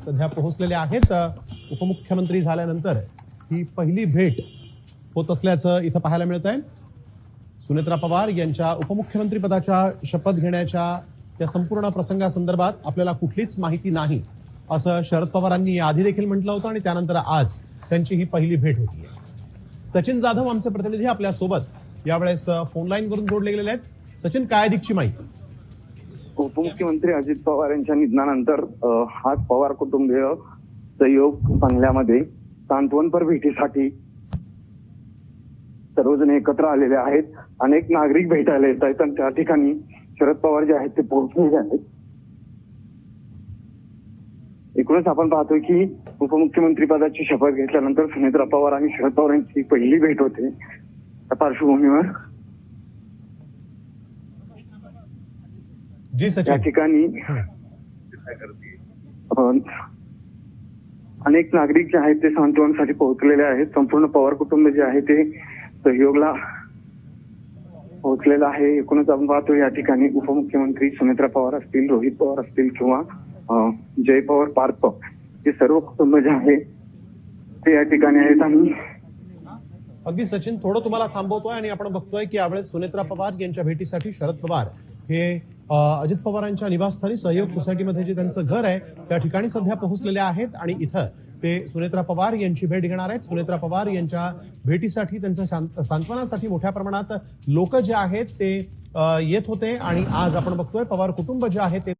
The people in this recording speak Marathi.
सध्या पोहोचलेले आहेत. उपमुख्यमंत्री झाल्यानंतर ही पहिली भेट होत असल्याचं इथं पाहायला मिळत आहे सुनेत्रा पवार यांच्या उपमुख्यमंत्री पदाच्या शपथ घेण्याच्या त्या संपूर्ण प्रसंगासंदर्भात आपल्याला कुठलीच माहिती नाही असं शरद पवारांनी आधी देखील म्हटलं होतं आणि त्यानंतर आज त्यांची ही पहिली भेट होती. सचिन जाधव आमचे प्रतिनिधी आपल्यासोबत यावेळेस फोन लाईन वरून जोडले गेलेले आहेत. सचिन काय अधिकची माहिती? उपमुख्यमंत्री अजित पवार यांच्या निधनानंतर आज पवार कुटुंबीय सहयोग बंगल्यामध्ये सांत्वनपर भेटीसाठी सर्वजण एकत्र आलेले आहेत. अनेक नागरिक भेटायला येत आहेत आणि त्या ठिकाणी शरद पवार जे आहेत ते पोहोचलेले आहेत. एकूणच आपण पाहतोय की उपमुख्यमंत्री पदाची शपथ घेतल्यानंतर सुनेत्रा पवार आणि शरद पवार यांची पहिली भेट होते. त्या पार्श्वभूमीवर. जी सचिन. ठिकाणी अ, अनेक नागरिक जे आहेत ते सांत्वनासाठी पोहोचलेले आहेत. संपूर्ण पवार कुटुंब जे आहे ते सहयोगला पोहोचलेलं आहे. एकूणच आपण पाहतो या ठिकाणी उपमुख्यमंत्री सुमित्रा पवार असतील रोहित पवार असतील किंवा जय पवार पार्थ. हे सर्व कुटुंब जे आहे ते या ठिकाणी आहेत आणि अगदी सचिन थोडं तुम्हाला थांबवतोय आणि आपण बघतोय की यावेळेस सुनेत्रा पवार यांच्या भेटीसाठी शरद पवार हे अजित पवारांच्या निवासस्थानी सहयोग सोसायटीमध्ये जे त्यांचं घर आहे त्या ठिकाणी सध्या पोहोचलेले आहेत आणि इथं ते सुनेत्रा पवार यांची भेट घेणार आहेत. सुनेत्रा पवार यांच्या भेटीसाठी त्यांचं शांत- सांत्वनासाठी मोठ्या प्रमाणात लोक जे आहेत ते येत होते आणि आज आपण बघतोय पवार कुटुंब जे आहे ते